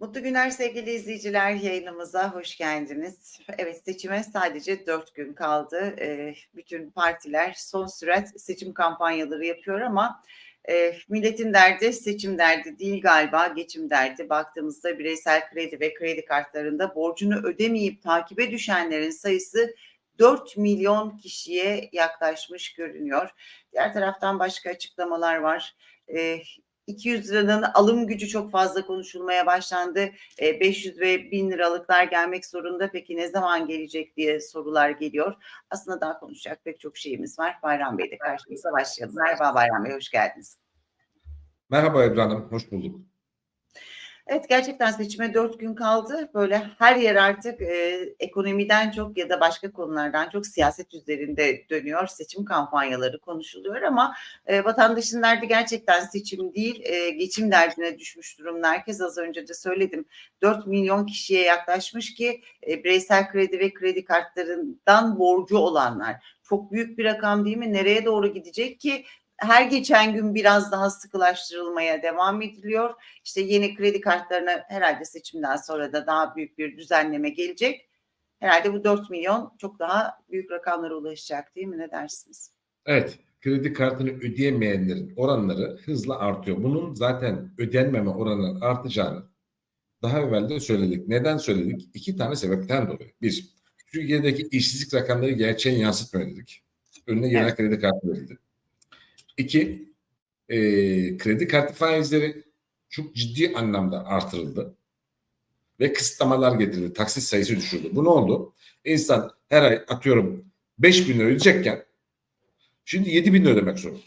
Mutlu günler sevgili izleyiciler yayınımıza hoş geldiniz. Evet seçime sadece dört gün kaldı. Ee, bütün partiler son sürat seçim kampanyaları yapıyor ama e, milletin derdi seçim derdi değil galiba geçim derdi. Baktığımızda bireysel kredi ve kredi kartlarında borcunu ödemeyip takibe düşenlerin sayısı 4 milyon kişiye yaklaşmış görünüyor. Diğer taraftan başka açıklamalar var. Ee, 200 liranın alım gücü çok fazla konuşulmaya başlandı. E, 500 ve 1000 liralıklar gelmek zorunda. Peki ne zaman gelecek diye sorular geliyor. Aslında daha konuşacak pek çok şeyimiz var. Bayram Bey de karşımıza başlayalım. Merhaba Bayram Bey, hoş geldiniz. Merhaba Ebru Hanım, hoş bulduk. Evet gerçekten seçime dört gün kaldı. Böyle her yer artık e, ekonomiden çok ya da başka konulardan çok siyaset üzerinde dönüyor. Seçim kampanyaları konuşuluyor ama e, vatandaşın derdi gerçekten seçim değil, e, geçim derdine düşmüş durumda. Herkes az önce de söyledim. 4 milyon kişiye yaklaşmış ki e, bireysel kredi ve kredi kartlarından borcu olanlar. Çok büyük bir rakam değil mi? Nereye doğru gidecek ki? Her geçen gün biraz daha sıkılaştırılmaya devam ediliyor. İşte yeni kredi kartlarına herhalde seçimden sonra da daha büyük bir düzenleme gelecek. Herhalde bu 4 milyon çok daha büyük rakamlara ulaşacak değil mi? Ne dersiniz? Evet, kredi kartını ödeyemeyenlerin oranları hızla artıyor. Bunun zaten ödenmeme oranının artacağını daha evvel de söyledik. Neden söyledik? İki tane sebepten dolayı. Bir, Türkiye'deki işsizlik rakamları gerçeğini yansıtmıyor dedik. Önüne gelen Evet. kredi kartı verildi. İki, e, kredi kartı faizleri çok ciddi anlamda artırıldı. Ve kısıtlamalar getirildi. Taksit sayısı düşürdü. Bu ne oldu? İnsan her ay atıyorum 5 bin lira ödeyecekken şimdi 7 bin lira ödemek zorunda.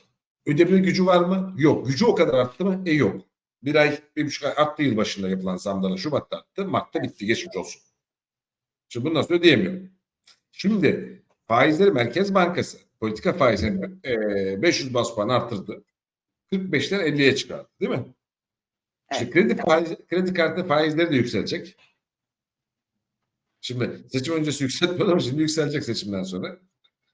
Ödeme gücü var mı? Yok. Gücü o kadar arttı mı? E yok. Bir ay, bir buçuk ay arttı yıl başında yapılan zamlarla Şubat'ta arttı. Mart'ta bitti. Geçmiş olsun. Şimdi bundan sonra ödeyemiyor. Şimdi faizleri Merkez Bankası politika faizini e, 500 bas puan arttırdı. 45'ten 50'ye çıkardı. Değil mi? İşte Evet. kredi faiz, kredi kartı faizleri de yükselecek. Şimdi seçim öncesi yükseltmedi ama şimdi yükselecek seçimden sonra.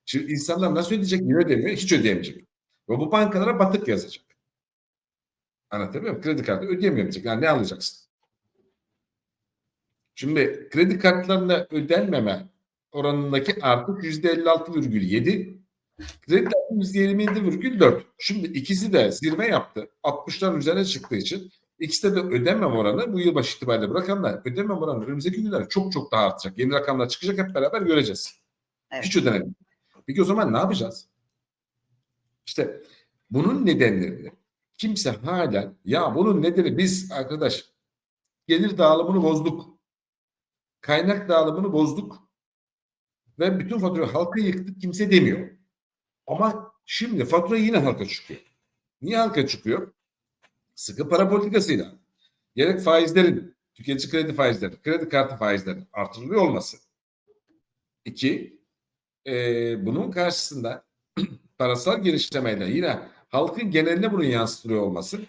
Şimdi insanlar nasıl ödeyecek? Niye ödemiyor? Hiç ödeyemeyecek. Ve bu bankalara batık yazacak. Anlatabiliyor muyum? Kredi kartı ödeyemeyecek. Yani ne alacaksın? Şimdi kredi kartlarında ödenmeme oranındaki artış %56,7. Kartı %27,4. Şimdi ikisi de zirve yaptı. 60'ların üzerine çıktığı için ikisi de ödemem oranı bu yılbaşı itibariyle bu rakamlar ödemem oranı önümüzdeki günler çok çok daha artacak. Yeni rakamlar çıkacak hep beraber göreceğiz. Evet. Hiç ödenemedi. Peki o zaman ne yapacağız? İşte bunun nedenlerini kimse hala ya bunun nedeni biz arkadaş gelir dağılımını bozduk. Kaynak dağılımını bozduk. Ve bütün faturayı halka yıktık kimse demiyor. Ama şimdi fatura yine halka çıkıyor. Niye halka çıkıyor? Sıkı para politikasıyla gerek faizlerin, tüketici kredi faizleri, kredi kartı faizleri artırılıyor olması. İki, e, bunun karşısında parasal genişlemeyle yine halkın geneline bunu yansıtılıyor olması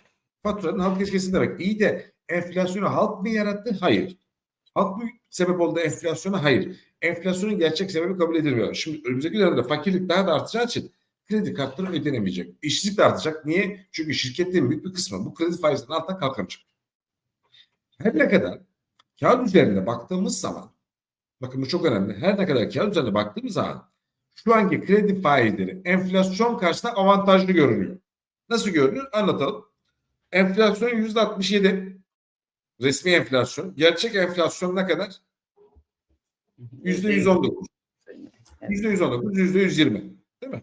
faturanın halk etkisi demek. İyi de enflasyonu halk mı yarattı? Hayır. Halk mı sebep oldu enflasyona? Hayır. Enflasyonun gerçek sebebi kabul edilmiyor. Şimdi önümüzdeki dönemde fakirlik daha da artacağı için kredi kartları ödenemeyecek. İşsizlik de artacak. Niye? Çünkü şirketlerin büyük bir kısmı bu kredi faizlerinin altından kalkamayacak. Her ne kadar kağıt üzerinde baktığımız zaman bakın bu çok önemli. Her ne kadar kağıt üzerinde baktığımız zaman şu anki kredi faizleri enflasyon karşısında avantajlı görünüyor. Nasıl görünüyor? Anlatalım. Enflasyon yüzde 67. Resmi enflasyon. Gerçek enflasyon ne kadar? Yüzde 119. Yüzde 119, yüzde 120. Değil mi?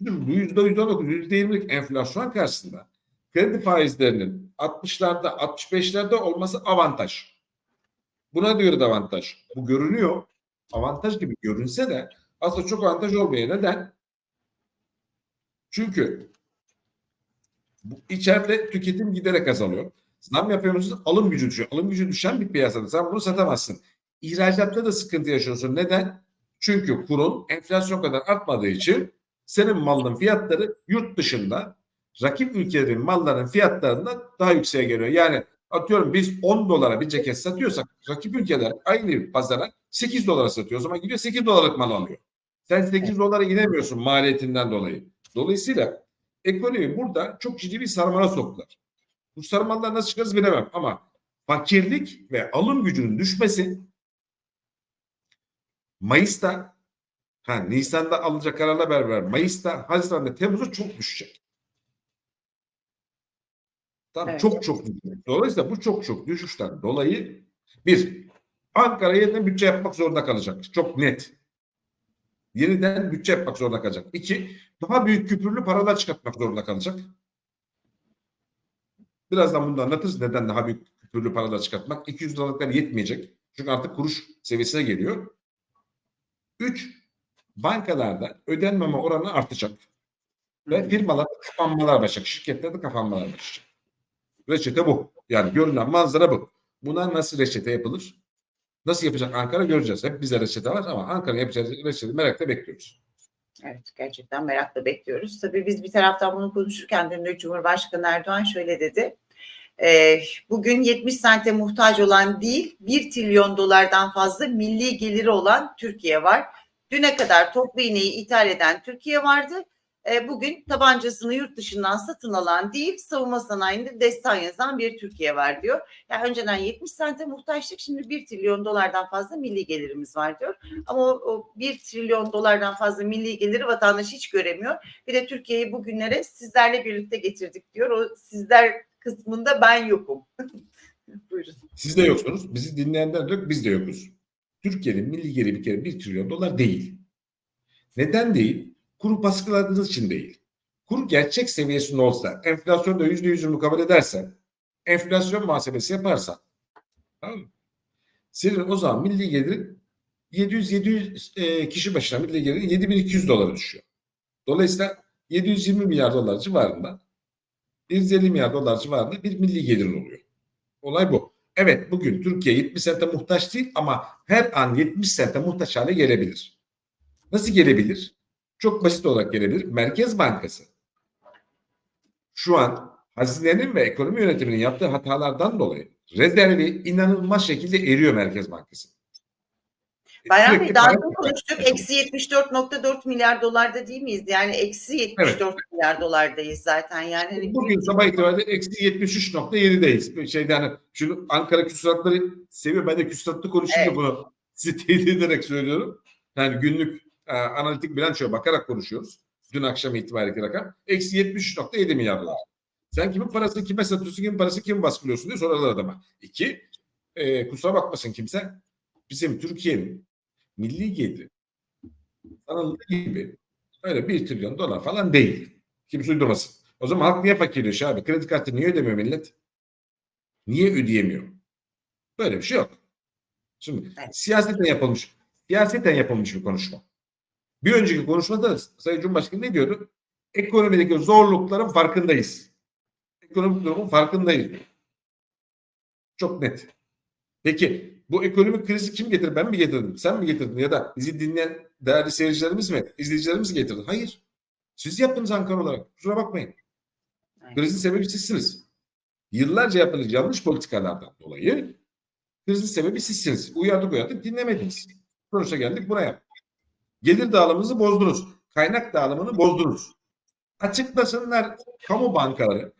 Bu yüzde 119, yüzde 20'lik enflasyon karşısında kredi faizlerinin 60'larda, 65'lerde olması avantaj. Buna diyoruz avantaj. Bu görünüyor. Avantaj gibi görünse de aslında çok avantaj olmuyor. Neden? Çünkü bu içeride tüketim giderek azalıyor. Zam yapıyorsunuz, alım gücü düşüyor. Alım gücü düşen bir piyasada sen bunu satamazsın. İhracatta da sıkıntı yaşıyorsun. Neden? Çünkü kurun enflasyon kadar artmadığı için senin malının fiyatları yurt dışında rakip ülkelerin mallarının fiyatlarından daha yükseğe geliyor. Yani atıyorum biz 10 dolara bir ceket satıyorsak rakip ülkeler aynı pazara 8 dolara satıyor. O zaman gidiyor 8 dolarlık mal alıyor. Sen 8 dolara inemiyorsun maliyetinden dolayı. Dolayısıyla ekonomi burada çok ciddi bir sarmala soktular. Bu sarmaldan nasıl çıkarız bilemem ama fakirlik ve alım gücünün düşmesi Mayıs'ta ha, Nisan'da alınacak kararla beraber Mayıs'ta, Haziran'da, Temmuz'da çok düşecek. Tamam, Evet. çok çok düşecek. Dolayısıyla bu çok çok düşüşten dolayı bir Ankara yeniden bütçe yapmak zorunda kalacak. Çok net. Yeniden bütçe yapmak zorunda kalacak. İki, daha büyük küpürlü paralar çıkartmak zorunda kalacak. Birazdan bunu da anlatırız. Neden daha büyük küpürlü paralar çıkartmak? 200 liralıklar yetmeyecek. Çünkü artık kuruş seviyesine geliyor. Üç, bankalarda ödenmeme oranı artacak. Ve firmalar kapanmalar başlayacak. Şirketlerde kapanmalar başlayacak. Reçete bu. Yani görünen manzara bu. Buna nasıl reçete yapılır? Nasıl yapacak Ankara göreceğiz. Hep bize reçete var ama Ankara yapacağı reçete merakla bekliyoruz. Evet gerçekten merakla bekliyoruz. Tabii biz bir taraftan bunu konuşurken dün de Cumhurbaşkanı Erdoğan şöyle dedi. Ee, bugün 70 sente muhtaç olan değil 1 trilyon dolardan fazla milli geliri olan Türkiye var. Düne kadar toplu iğneyi ithal eden Türkiye vardı. Ee, bugün tabancasını yurt dışından satın alan değil savunma sanayinde destan yazan bir Türkiye var diyor. Yani önceden 70 sente muhtaçtık şimdi 1 trilyon dolardan fazla milli gelirimiz var diyor. Ama o, o 1 trilyon dolardan fazla milli geliri vatandaş hiç göremiyor. Bir de Türkiye'yi bugünlere sizlerle birlikte getirdik diyor. O sizler kısmında ben yokum. Buyurun. Siz de yoksunuz. Bizi dinleyenler de. Biz de yokuz. Türkiye'nin milli geliri bir kere 1 trilyon dolar değil. Neden değil? Kuru baskıladığınız için değil. Kur gerçek seviyesinde olsa, enflasyon da yüzde yüzünü kabul ederse, enflasyon muhasebesi yaparsan, tamam mı? Senin o zaman milli gelirin 700-700 e, kişi başına milli gelirin 7200 dolara düşüyor. Dolayısıyla 720 milyar dolar civarında 150 milyar dolar civarında bir milli gelirin oluyor. Olay bu. Evet bugün Türkiye 70 sente muhtaç değil ama her an 70 sente muhtaç hale gelebilir. Nasıl gelebilir? Çok basit olarak gelebilir. Merkez Bankası şu an hazinenin ve ekonomi yönetiminin yaptığı hatalardan dolayı rezervi inanılmaz şekilde eriyor Merkez Bankası. Bayram Bey daha önce konuştuk. Eksi 74.4 milyar dolarda değil miyiz? Yani eksi 74 milyar dolardayız zaten. Yani hani Bugün sabah itibariyle eksi 73.7'deyiz. Bir Şeyde hani şunu Ankara küsuratları seviyor. Ben de küsuratlı konuşunca Evet. bunu size teyit ederek söylüyorum. Yani günlük e, analitik bilançoya bakarak konuşuyoruz. Dün akşam itibariyle rakam. Eksi 73.7 milyar dolar. Sen kimin parasını kime satıyorsun, kimin parası kimi baskılıyorsun diye sorarlar adama. İki, e, kusura bakmasın kimse. Bizim Türkiye'nin milli geliri sanıldığı gibi öyle bir trilyon dolar falan değil. Kimse uydurmasın. O zaman halk niye fakirleşiyor abi? Kredi kartı niye ödemiyor millet? Niye ödeyemiyor? Böyle bir şey yok. Şimdi Evet. siyaseten yapılmış, siyaseten yapılmış bir konuşma. Bir önceki konuşmada Sayın Cumhurbaşkanı ne diyordu? Ekonomideki zorlukların farkındayız. Ekonomik durumun farkındayız. Çok net. Peki bu ekonomik krizi kim getirdi? Ben mi getirdim? Sen mi getirdin? Ya da bizi dinleyen değerli seyircilerimiz mi? İzleyicilerimiz mi getirdi? Hayır. Siz yaptınız Ankara olarak. Kusura bakmayın. Aynen. Krizin sebebi sizsiniz. Yıllarca yapılan yanlış politikalardan dolayı krizin sebebi sizsiniz. Uyardık uyardık dinlemediniz. Sonuçta geldik buraya. Gelir dağılımınızı bozdunuz. Kaynak dağılımını bozdunuz. Açıklasınlar kamu bankalarının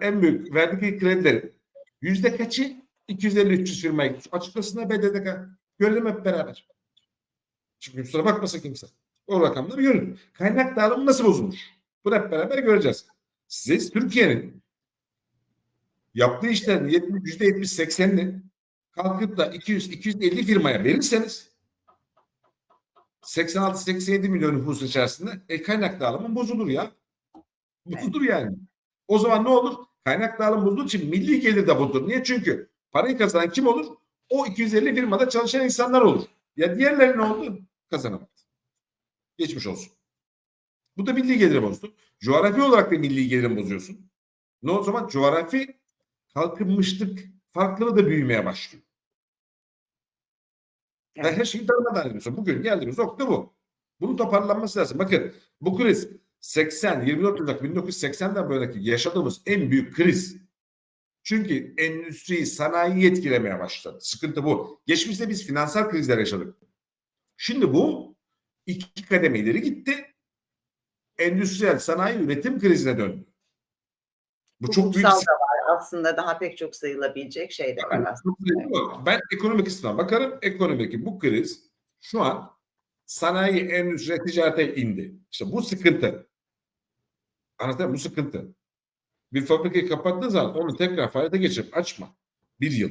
en büyük verdikleri kredilerin yüzde kaçı 250-300 firmaya gitmiş. Açıklasınlar BDDK. Görelim hep beraber. Çünkü kusura bakmasın kimse. O rakamları görün. Kaynak dağılımı nasıl bozulmuş? Bunu hep beraber göreceğiz. Siz Türkiye'nin yaptığı işlerin 70, %70-80'ini kalkıp da 200-250 firmaya verirseniz 86-87 milyon nüfus içerisinde e, kaynak dağılımı bozulur ya. Bozulur yani. O zaman ne olur? Kaynak dağılımı bozulduğu için milli gelir de bozulur. Niye? Çünkü parayı kazanan kim olur? O 250 firmada çalışan insanlar olur. Ya diğerleri ne oldu? Kazanamadı. Geçmiş olsun. Bu da milli geliri bozdu. Coğrafi olarak da milli gelirini bozuyorsun. Ne o zaman? Coğrafi kalkınmışlık farklılığı da büyümeye başlıyor. Ve her şeyi darmadağın ediyorsun. Bugün geldiğimiz nokta bu. Bunun toparlanması lazım. Bakın bu kriz 80, 24 Ocak 1980'den böyleki yaşadığımız en büyük kriz. Çünkü endüstriyi, sanayiyi etkilemeye başladı. Sıkıntı bu. Geçmişte biz finansal krizler yaşadık. Şimdi bu iki kademe ileri gitti. Endüstriyel sanayi üretim krizine döndü. Bu çok büyük da var aslında daha pek çok sayılabilecek şey de var Yani aslında. Ben ekonomik kısmına bakarım. Ekonomideki bu kriz şu an sanayi, endüstri, ticarete indi. İşte bu sıkıntı. Anlatayım bu sıkıntı. Bir fabrikayı kapattığın zaman onu tekrar faaliyete geçirip açma. Bir yıl.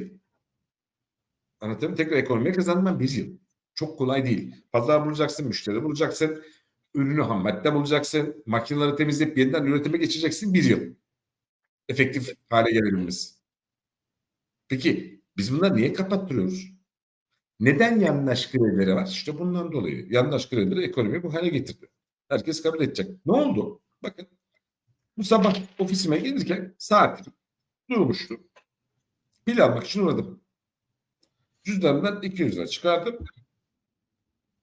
Anlatayım Tekrar ekonomiye kazanman bir yıl. Çok kolay değil. Pazar bulacaksın, müşteri bulacaksın, ürünü ham madde bulacaksın, makineleri temizleyip yeniden üretime geçeceksin bir yıl. Efektif hale gelebilmesi. Peki biz bunları niye kapattırıyoruz? Neden yandaş kredileri var? İşte bundan dolayı. Yandaş kredileri ekonomiyi bu hale getirdi. Herkes kabul edecek. Ne oldu? Bakın bu sabah ofisime gelirken saat durmuştu. Pil almak için uğradım. Cüzdanımdan 200 lira çıkardım.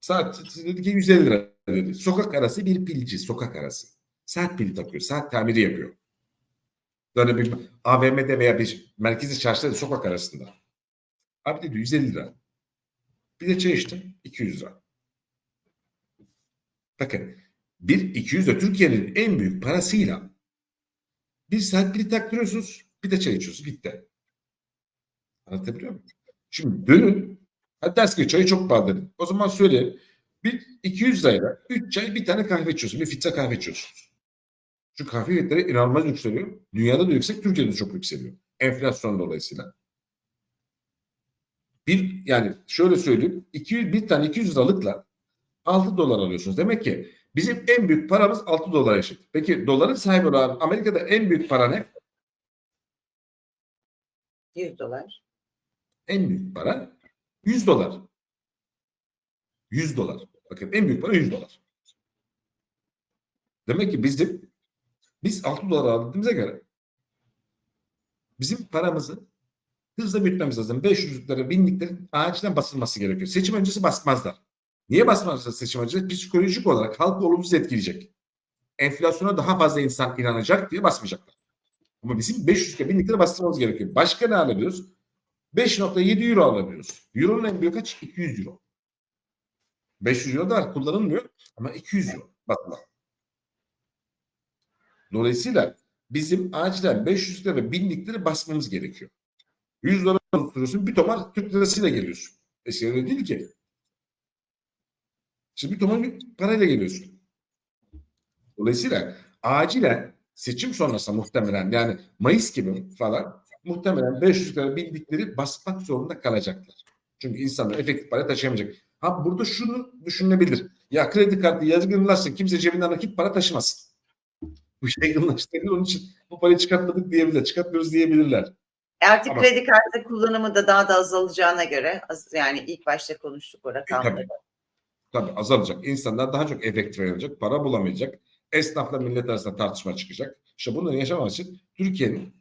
Saat dedi ki 150 lira dedi. Sokak arası bir pilci. Sokak arası. Saat pili takıyor. Saat tamiri yapıyor. Böyle bir AVM'de veya bir merkezi çarşıda da sokak arasında. Abi dedi 150 lira. Bir de çay içtim 200 lira. Bakın bir 200 de Türkiye'nin en büyük parasıyla bir saat pili taktırıyorsunuz bir de çay içiyorsunuz bitti. Anlatabiliyor muyum? Şimdi dönün hadi ders ki çayı çok dedim. O zaman söyle bir 200 lirayla 3 çay bir tane kahve içiyorsun. Bir filtre kahve içiyorsunuz. Şu kahve fiyatları inanılmaz yükseliyor. Dünyada da yüksek, Türkiye'de de çok yükseliyor. Enflasyon dolayısıyla. Bir yani şöyle söyleyeyim 200 bir tane 200 liralıkla 6 dolar alıyorsunuz. Demek ki bizim en büyük paramız 6 dolar eşit. Peki doların sahibi olan Amerika'da en büyük para ne? 100 dolar. En büyük para 100 dolar. 100 dolar. Bakın en büyük para 100 dolar. Demek ki bizim biz 6 dolar aldığımıza göre bizim paramızı hızla büyütmemiz lazım. 500'lükleri, binliklerin acilen basılması gerekiyor. Seçim öncesi basmazlar. Niye basmazlar seçim öncesi? Psikolojik olarak halkı olumsuz etkileyecek. Enflasyona daha fazla insan inanacak diye basmayacaklar. Ama bizim 500 lira, binliklere bastırmamız gerekiyor. Başka ne alabiliyoruz? 5.7 euro alabiliyoruz. Euro'nun en büyük kaç? 200 euro. 500 euro da var kullanılmıyor ama 200 euro basılan. Dolayısıyla bizim acilen 500 lira ve 1000 lira basmamız gerekiyor. 100 lira tutuyorsun bir tomar Türk lirasıyla geliyorsun. Eskiden öyle değil ki. Şimdi bir bir parayla geliyorsun. Dolayısıyla acilen seçim sonrası muhtemelen yani Mayıs gibi falan muhtemelen 500 lira bildikleri basmak zorunda kalacaklar. Çünkü insanlar efektif para taşıyamayacak. Ha burada şunu düşünülebilir. Ya kredi kartı yaygınlaşsın kimse cebinden nakit para taşımasın. Bu yaygınlaştırılır onun için bu parayı çıkartmadık diyebilirler. Çıkartmıyoruz diyebilirler. E Artık Ama- kredi kartı kullanımı da daha da azalacağına göre az- yani ilk başta konuştuk o rakamları. tabii. Tabii azalacak. İnsanlar daha çok efektif olacak. Para bulamayacak. Esnafla millet arasında tartışma çıkacak. İşte bunları yaşamak için Türkiye'nin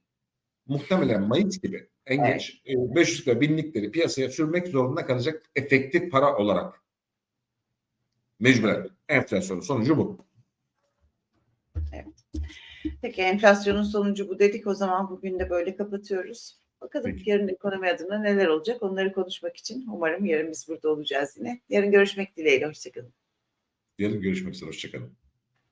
muhtemelen Mayıs gibi en Evet. geç e, 500 lira binlikleri piyasaya sürmek zorunda kalacak efektif para olarak. Mecburen. Enflasyonun sonucu bu. Peki enflasyonun sonucu bu dedik o zaman bugün de böyle kapatıyoruz. Bakalım Peki. yarın ekonomi adına neler olacak onları konuşmak için umarım yarın biz burada olacağız yine. Yarın görüşmek dileğiyle hoşçakalın. Yarın görüşmek üzere. Hoşçakalın.